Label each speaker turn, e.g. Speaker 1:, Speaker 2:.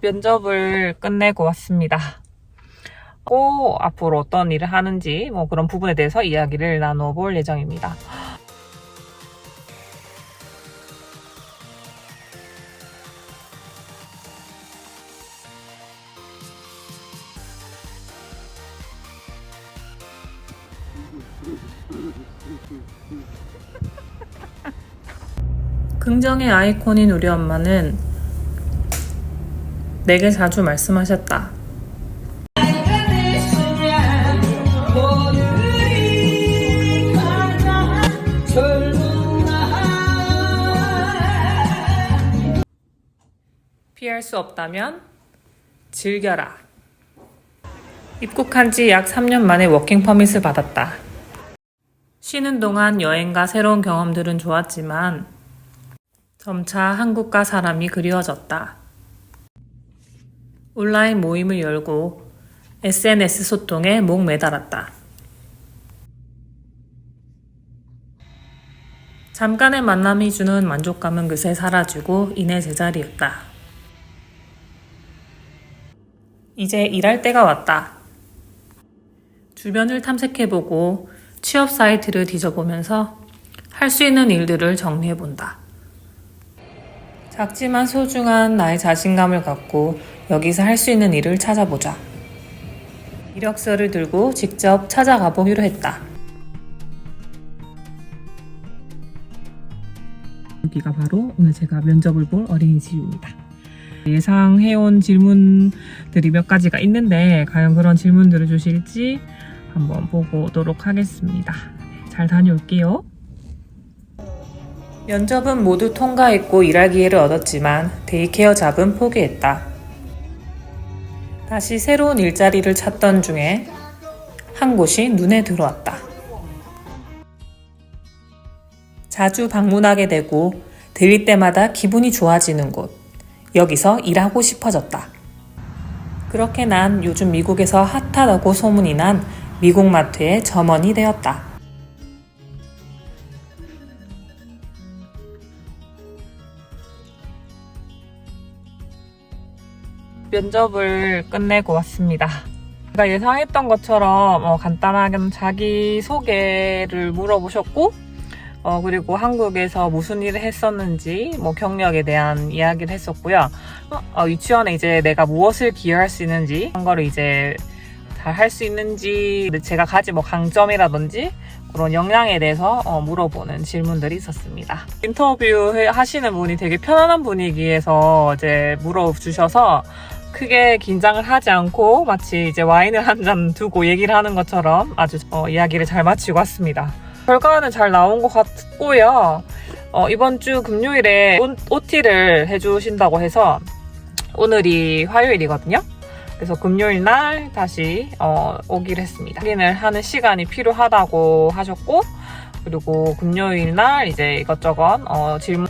Speaker 1: 면접을 끝내고 왔습니다. 고 앞으로 어떤 일을 하는지 뭐 그런 부분에 대해서 이야기를 나눠볼 예정입니다. 긍정의 아이콘인 우리 엄마는 내게 자주 말씀하셨다. 피할 수 없다면 즐겨라. 입국한 지 약 3년 만에 워킹 퍼밋을 받았다. 쉬는 동안 여행과 새로운 경험들은 좋았지만 점차 한국과 사람이 그리워졌다. 온라인 모임을 열고 SNS 소통에 목 매달았다. 잠깐의 만남이 주는 만족감은 그새 사라지고 이내 제자리였다. 이제 일할 때가 왔다. 주변을 탐색해보고 취업 사이트를 뒤져보면서 할 수 있는 일들을 정리해본다. 작지만 소중한 나의 자신감을 갖고 여기서 할 수 있는 일을 찾아보자. 이력서를 들고 직접 찾아가 보기로 했다. 여기가 바로 오늘 제가 면접을 볼 어린이집입니다. 예상해온 질문들이 몇 가지가 있는데 과연 그런 질문들을 주실지 한번 보고 오도록 하겠습니다. 잘 다녀올게요. 면접은 모두 통과했고 일할 기회를 얻었지만 데이케어 잡은 포기했다. 다시 새로운 일자리를 찾던 중에 한 곳이 눈에 들어왔다. 자주 방문하게 되고 들릴 때마다 기분이 좋아지는 곳. 여기서 일하고 싶어졌다. 그렇게 난 요즘 미국에서 핫하다고 소문이 난 미국 마트의 점원이 되었다. 면접을 끝내고 왔습니다. 제가 예상했던 것처럼 어, 간단하게 자기 소개를 물어보셨고, 어, 그리고 한국에서 무슨 일을 했었는지, 뭐 경력에 대한 이야기를 했었고요. 어, 어, 유치원에 이제 내가 무엇을 기여할 수 있는지, 한 거를 이제 잘 할 수 있는지, 제가 가진 뭐 강점이라든지, 그런 역량에 대해서 어, 물어보는 질문들이 있었습니다. 인터뷰 해- 하시는 분이 되게 편안한 분위기에서 이제 물어주셔서 크게 긴장을 하지 않고 마치 이제 와인을 한 잔 두고 얘기를 하는 것처럼 아주 어, 이야기를 잘 마치고 왔습니다. 결과는 잘 나온 것 같고요. 어, 이번 주 금요일에 OT를 해주신다고 해서 오늘이 화요일이거든요. 그래서 금요일 날 다시 어, 오기로 했습니다. 확인을 하는 시간이 필요하다고 하셨고 그리고 금요일 날 이제 이것저것 어, 질문